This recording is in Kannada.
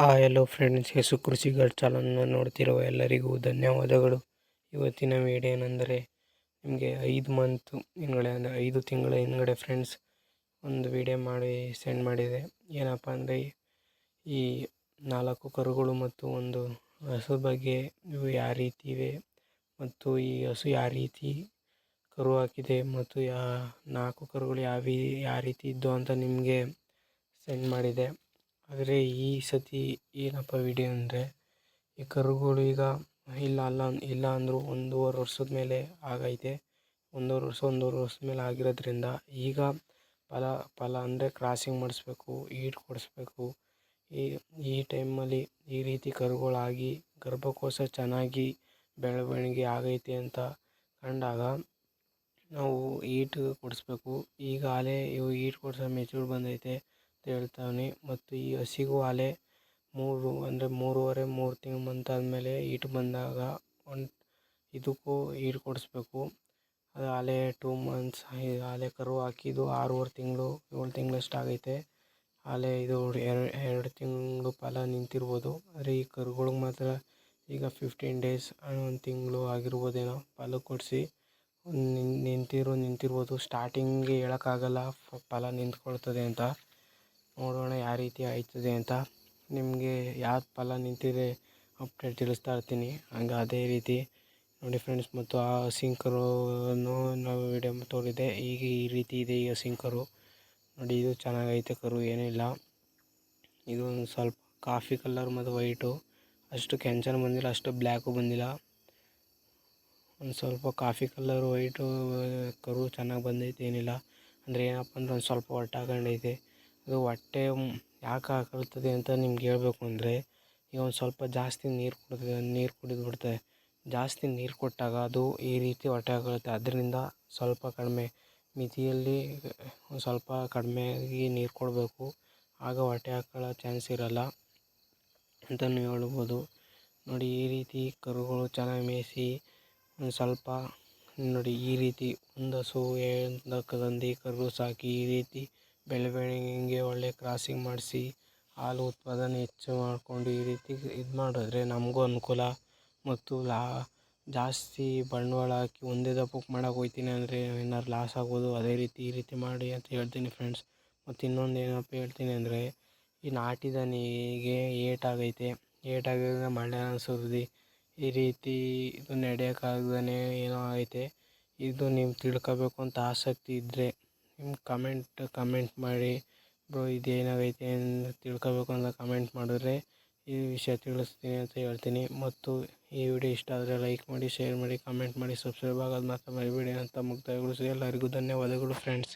ಆ ಎಲ್ಲೋ ಫ್ರೆಂಡ್ಸ್ ಹೆಸು ಕೃಷಿಗಳ ಚಾನಲ್ನ ನೋಡ್ತಿರುವ ಎಲ್ಲರಿಗೂ ಧನ್ಯವಾದಗಳು. ಇವತ್ತಿನ ವಿಡಿಯೋ ಏನೆಂದರೆ, ನಿಮಗೆ ಐದು ಮಂತು ಹಿಂದ್ಗಡೆ ಅಂದರೆ ಐದು ತಿಂಗಳ ಹಿಂದ್ಗಡೆ ಫ್ರೆಂಡ್ಸ್, ಒಂದು ವಿಡಿಯೋ ಮಾಡಿ ಸೆಂಡ್ ಮಾಡಿದೆ. ಏನಪ್ಪ ಅಂದರೆ, ಈ ನಾಲ್ಕು ಕರುಗಳು ಮತ್ತು ಒಂದು ಹಸು ಬಗ್ಗೆ ಇವು ಯಾವ ರೀತಿ ಇವೆ ಮತ್ತು ಈ ಹಸು ಯಾವ ರೀತಿ ಕರು ಹಾಕಿದೆ ಮತ್ತು ಯಾ ನಾಲ್ಕು ಕರುಗಳು ಯಾವ ಯಾವ ರೀತಿ ಇದ್ದವು ಅಂತ ನಿಮಗೆ ಸೆಂಡ್ ಮಾಡಿದೆ. ಆದರೆ ಈ ಸತಿ ಏನಪ್ಪ ವಿಡಿಯೋ ಅಂದರೆ, ಈ ಕರುಗಳು ಈಗ ಇಲ್ಲ ಅಲ್ಲ ಇಲ್ಲ ಅಂದರೂ ಒಂದೂವರೆ ವರ್ಷದ ಮೇಲೆ ಆಗೈತೆ. ಒಂದೂವರೆ ವರ್ಷ, ಒಂದೂವರೆ ವರ್ಷದ ಮೇಲೆ ಆಗಿರೋದ್ರಿಂದ ಈಗ ಫಲ ಫಲ ಅಂದರೆ ಕ್ರಾಸಿಂಗ್ ಮಾಡಿಸ್ಬೇಕು, ಈಟ್ ಕೊಡಿಸ್ಬೇಕು. ಈ ಈ ಟೈಮಲ್ಲಿ ಈ ರೀತಿ ಕರುಗಳಾಗಿ ಗರ್ಭಕೋಶ ಚೆನ್ನಾಗಿ ಬೆಳವಣಿಗೆ ಆಗೈತೆ ಅಂತ ಕಂಡಾಗ ನಾವು ಈಟ್ ಕೊಡಿಸ್ಬೇಕು. ಈಗ ಹಾಲೇ ಇವು ಈಟ್ ಕೊಡ್ಸೋ ಮೆಚೂರ್ ಬಂದೈತೆ. ಅಂತ ಹೇಳ್ತಾವ್ನಿ. ಮತ್ತು ಈ ಹಸಿಗೂ ಆಲೆ ಮೂರು ಅಂದರೆ ಮೂರುವರೆ, ಮೂರು ತಿಂಗ್ಳು ಮಂತ್ ಆದಮೇಲೆ ಈಟು ಬಂದಾಗ ಒಂದು ಇದಕ್ಕೂ ಈಟ್ ಕೊಡಿಸ್ಬೇಕು. ಅದು ಆಲೆ ಟೂ ಮಂತ್ಸ್ ಆಲೆ ಕರು ಹಾಕಿದ್ದು ಆರೂವರೆ ತಿಂಗಳು, ಏಳು ತಿಂಗಳಷ್ಟು ಆಗೈತೆ. ಆಲೆ ಇದು ಎರಡು ತಿಂಗಳು ಫಲ ನಿಂತಿರ್ಬೋದು. ಆದರೆ ಈ ಕರುಗಳಿಗೆ ಮಾತ್ರ ಈಗ ಫಿಫ್ಟೀನ್ ಡೇಸ್ ಒಂದು ತಿಂಗಳು ಆಗಿರ್ಬೋದೇನೋ ಫಲ ಕೊಡಿಸಿ. ನಿಂತಿರೋ ನಿಂತಿರ್ಬೋದು. ಸ್ಟಾರ್ಟಿಂಗಿಗೆ ಹೇಳೋಕ್ಕಾಗಲ್ಲ ಫಲ ನಿಂತ್ಕೊಳ್ತದೆ ಅಂತ. ನೋಡೋಣ ಯಾವ ರೀತಿ ಆಯ್ತದೆ ಅಂತ. ನಿಮಗೆ ಯಾವ ಫಲ ನಿಂತಿದೆ ಅಪ್ಡೇಟ್ ತಿಳಿಸ್ತಾ ಇರ್ತೀನಿ. ಹಂಗೆ ಅದೇ ರೀತಿ ನೋಡಿ ಫ್ರೆಂಡ್ಸ್ ಮತ್ತು ಆ ಸಿಂಕರನ್ನು ನಾವು ವಿಡಿಯೋ ತೋರಿದೆ. ಈಗ ಈ ರೀತಿ ಇದೆ ಈ ಸಿಂಕರು. ನೋಡಿ ಇದು ಚೆನ್ನಾಗೈತೆ ಕರು, ಏನಿಲ್ಲ. ಇದು ಒಂದು ಸ್ವಲ್ಪ ಕಾಫಿ ಕಲರ್ ಮತ್ತು ವೈಟು ಅಷ್ಟು ಕೆಂಚನ ಬಂದಿಲ್ಲ, ಅಷ್ಟು ಬ್ಲ್ಯಾಕು ಬಂದಿಲ್ಲ. ಒಂದು ಸ್ವಲ್ಪ ಕಾಫಿ ಕಲರ್ ವೈಟು ಕರು ಚೆನ್ನಾಗಿ ಬಂದೈತೆ, ಏನಿಲ್ಲ. ಅಂದರೆ ಏನಪ್ಪ ಅಂದ್ರೆ ಒಂದು ಸ್ವಲ್ಪ ಹೊಟ್ಟೆ ಹಾಕೊಂಡೈತೆ ಅದು ಹೊಟ್ಟೆ ಯಾಕೆ ಹಾಕೊಳ್ತದೆ ಅಂತ ನಿಮ್ಗೆ ಹೇಳಬೇಕು ಅಂದರೆ ಈಗ ಒಂದು ಸ್ವಲ್ಪ ಜಾಸ್ತಿ ನೀರು ಕುಡಿದ, ನೀರು ಕುಡಿದು ಬಿಡ್ತದೆ. ಜಾಸ್ತಿ ನೀರು ಕೊಟ್ಟಾಗ ಅದು ಈ ರೀತಿ ಹೊಟ್ಟೆ ಆಗುತ್ತೆ ಅದರಿಂದ ಸ್ವಲ್ಪ ಕಡಿಮೆ ಮಿತಿಯಲ್ಲಿ ಒಂದು ಸ್ವಲ್ಪ ಕಡಿಮೆಯಾಗಿ ನೀರು ಕೊಡಬೇಕು. ಆಗ ಹೊಟ್ಟೆ ಹಾಕೊಳ್ಳೋ ಚಾನ್ಸ್ ಇರೋಲ್ಲ ಅಂತಲೂ ಹೇಳ್ಬೋದು. ನೋಡಿ, ಈ ರೀತಿ ಕರುಗಳು ಚೆನ್ನಾಗಿ ಮೇಯಿಸಿ ಒಂದು ಸ್ವಲ್ಪ ನೋಡಿ, ಈ ರೀತಿ ಒಂದು ಹಸು ಒಂದು ಕರು ಸಾಕಿ, ಈ ರೀತಿ ಬೆಳವಣಿಗೆ ಒಳ್ಳೆ ಕ್ರಾಸಿಂಗ್ ಮಾಡಿಸಿ ಹಾಲು ಉತ್ಪಾದನೆ ಹೆಚ್ಚು ಮಾಡಿಕೊಂಡು ಈ ರೀತಿ ಇದು ಮಾಡಿದ್ರೆ ನಮಗೂ ಅನುಕೂಲ. ಮತ್ತು ಲಾ ಜಾಸ್ತಿ ಬಂಡವಾಳ ಹಾಕಿ ಒಂದೇ ದಪ್ಪಕ್ಕೆ ಮಾಡೋಕೆ ಹೋಗ್ತೀನಿ ಅಂದರೆ ಏನಾದ್ರು ಲಾಸ್ ಆಗ್ಬೋದು. ಅದೇ ರೀತಿ ಈ ರೀತಿ ಮಾಡಿ ಅಂತ ಹೇಳ್ತೀನಿ ಫ್ರೆಂಡ್ಸ್ ಮತ್ತು ಇನ್ನೊಂದು ಏನಪ್ಪ ಹೇಳ್ತೀನಿ ಅಂದರೆ ಈ ನಾಟಿ ದನಿಗೆ ಏಟಾಗೈತೆ ಏಟಾಗಿದ್ರೆ ಮಳೆ ಸುರಿದು ಈ ರೀತಿ ಇದು ನಡೆಯೋಕ್ಕಾಗ್ದೇ ಏನೋ ಐತೆ ಇದು ನೀವು ತಿಳ್ಕೋಬೇಕು ಅಂತ ಆಸಕ್ತಿ ಇದ್ದರೆ ನಿಮ್ಮ ಕಮೆಂಟ್ ಕಮೆಂಟ್ ಮಾಡಿ. ಬ್ರೋ ಇದೇನಾಗೈತೆ ಅಂತ ತಿಳ್ಕೋಬೇಕು ಅಂತ ಕಮೆಂಟ್ ಮಾಡಿದ್ರೆ ಈ ವಿಷಯ ತಿಳಿಸ್ತೀನಿ ಅಂತ ಹೇಳ್ತೀನಿ. ಮತ್ತು ಈ ವಿಡಿಯೋ ಇಷ್ಟ ಆದರೆ ಲೈಕ್ ಮಾಡಿ ಶೇರ್ ಮಾಡಿ ಕಮೆಂಟ್ ಮಾಡಿ ಸಬ್ಸ್ಕ್ರೈಬ್ ಆಗೋದು ಮಾತ್ರ ಮರಿಬೇಡಿ ಅಂತ ಮುಕ್ತಾಯಗೊಳಿಸಿ ಎಲ್ಲರಿಗೂ ಧನ್ಯವಾದಗಳು ಫ್ರೆಂಡ್ಸ್